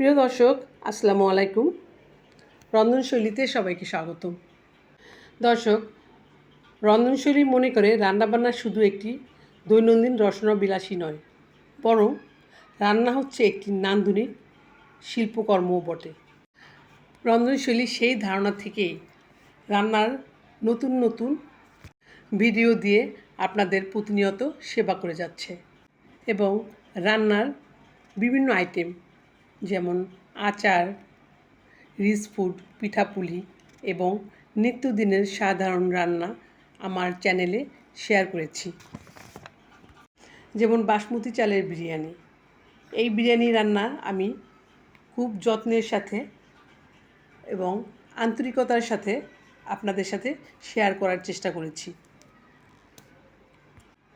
প্রিয় দর্শক, আসসালামু আলাইকুম। রন্ধনশৈলীতে সবাইকে স্বাগতম। দর্শক, রন্ধনশৈলী মনে করে রান্নাবান্না শুধু একটি দৈনন্দিন রসনা বিলাসী নয়, বরং রান্না হচ্ছে একটি নান্দনিক শিল্পকর্মও বটে। রন্ধনশৈলী সেই ধারণা থেকেই রান্নার নতুন নতুন ভিডিও দিয়ে আপনাদের প্রতিনিয়ত সেবা করে যাচ্ছে এবং রান্নার বিভিন্ন আইটেম যেমন আচার, রিচ ফুড, পিঠাপুলি এবং নিত্যদিনের সাধারণ রান্না আমার চ্যানেলে শেয়ার করেছি। যেমন বাসমতি চালের বিরিয়ানি। এই বিরিয়ানি রান্না আমি খুব যত্নের সাথে এবং আন্তরিকতার সাথে আপনাদের সাথে শেয়ার করার চেষ্টা করেছি।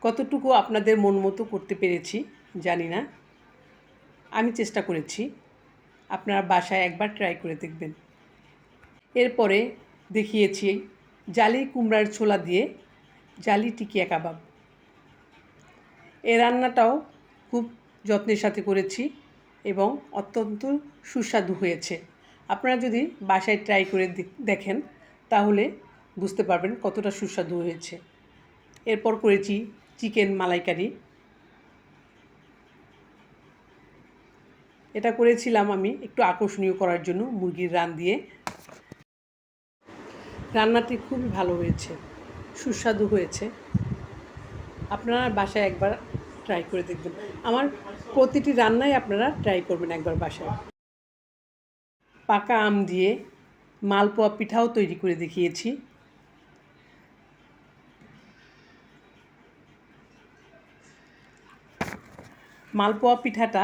কতটুকু আপনাদের মন মতো করতে পেরেছি জানি না। আমি চেষ্টা করেছি। আপনারা বাসায় একবার ট্রাই করে দেখবেন। এরপরে দেখিয়েছি জালি কুমড়ার ছোলা দিয়ে জালি টিকিয়া কাবাব। এ রান্নাটাও খুব যত্নের সাথে করেছি এবং অত্যন্ত সুস্বাদু হয়েছে। আপনারা যদি বাসায় ট্রাই করে দেখেন, তাহলে বুঝতে পারবেন কতটা সুস্বাদু হয়েছে। এরপর করেছি চিকেন মালাইকারি। এটা করেছিলাম আমি একটু আকর্ষণীয় করার জন্য মুরগির রান দিয়ে। রান্নাটি খুবই ভালো হয়েছে, সুস্বাদু হয়েছে। আপনারা বাসায় একবার ট্রাই করে দেখবেন। আমার প্রতিটি রান্নাই আপনারা ট্রাই করবেন একবার বাসায়। পাকা আম দিয়ে মালপোয়া পিঠাও তৈরি করে দেখিয়েছি। মালপোয়া পিঠাটা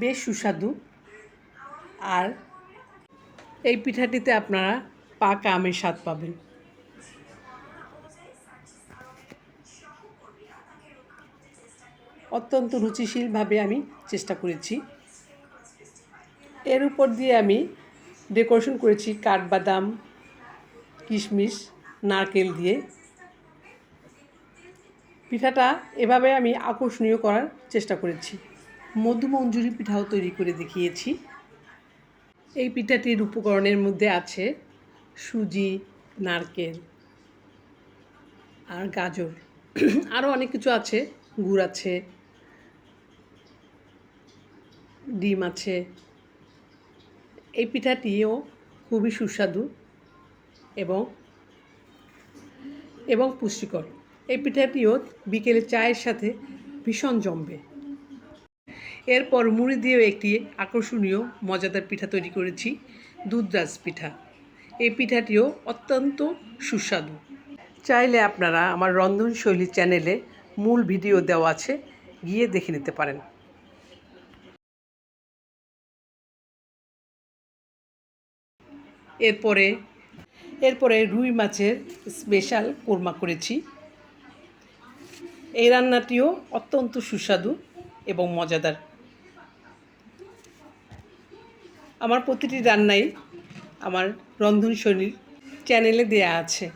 বেশ সুস্বাদু। আর এই পিঠাটিতে আপনারা পাকা আমের স্বাদ পাবেন। অত্যন্ত রুচিশীলভাবে আমি চেষ্টা করেছি। এর উপর দিয়ে আমি ডেকোরেশন করেছি কাঠবাদাম, কিশমিশ, নারকেল দিয়ে। পিঠাটা এভাবে আমি আকর্ষণীয় করার চেষ্টা করেছি। মধুমঞ্জুরি পিঠাও তৈরি করে দেখিয়েছি। এই পিঠাটির উপকরণের মধ্যে আছে সুজি, নারকেল আর গাজর। আরও অনেক কিছু আছে। গুড় আছে, ডিম আছে। এই পিঠাটিও খুবই সুস্বাদু এবং এবং পুষ্টিকর। এই পিঠাটিও বিকেলে চায়ের সাথে ভীষণ জমবে। এরপর মুড়ি দিয়েও একটি আকর্ষণীয়, মজাদার পিঠা তৈরি করেছি, দুধরাজ পিঠা। এই পিঠাটিও অত্যন্ত সুস্বাদু। চাইলে আপনারা আমার রন্ধনশৈলী চ্যানেলে মূল ভিডিও দেওয়া আছে, গিয়ে দেখে নিতে পারেন। এরপরে এরপরে রুই মাছের স্পেশাল কোরমা করেছি। এই রান্নাটিও অত্যন্ত সুস্বাদু এবং মজাদার। আমার প্রতিটি রান্নাই আমার রন্ধনশৈলীর চ্যানেলে দেয়া আছে।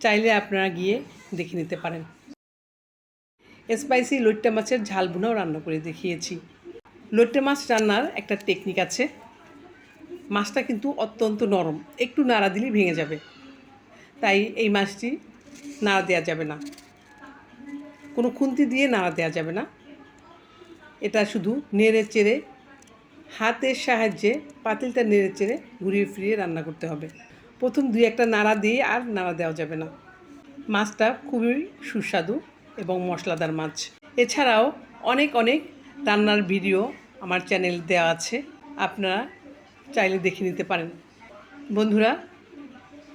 চাইলে আপনারা গিয়ে দেখে নিতে পারেন। স্পাইসি লইট্টা মাছের ঝাল ভুনাও রান্না করে দেখিয়েছি। লইট্টা মাছ রান্নার একটা টেকনিক আছে। মাছটা কিন্তু অত্যন্ত নরম, একটু নাড়া দিলেই ভেঙে যাবে। তাই এই মাছটি নাড়া দেওয়া যাবে না। কোনো খুন্তি দিয়ে নাড়া দেওয়া যাবে না। এটা শুধু নেড়ে চেড়ে হাতের সাহায্যে পাতিলটা নেড়ে চেড়ে ঘুরিয়ে ফিরিয়ে রান্না করতে হবে। প্রথম দুই একটা নাড়া দিয়ে আর নাড়া দেওয়া যাবে না। মাছটা খুবই সুস্বাদু এবং মশলাদার মাছ। এছাড়াও অনেক অনেক রান্নার ভিডিও আমার চ্যানেল দেওয়া আছে। আপনারা চাইলে দেখে নিতে পারেন। বন্ধুরা,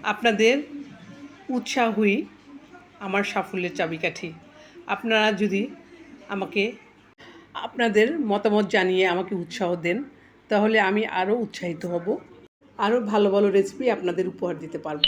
আপনাদের উৎসাহই আমার সাফল্যের চাবিকাঠি। আপনারা যদি আমাকে আপনাদের মতামত জানিয়ে আমাকে উৎসাহ দেন, তাহলে আমি আরও উৎসাহিত হব। আরও ভালো ভালো রেসিপি আপনাদের উপহার দিতে পারব।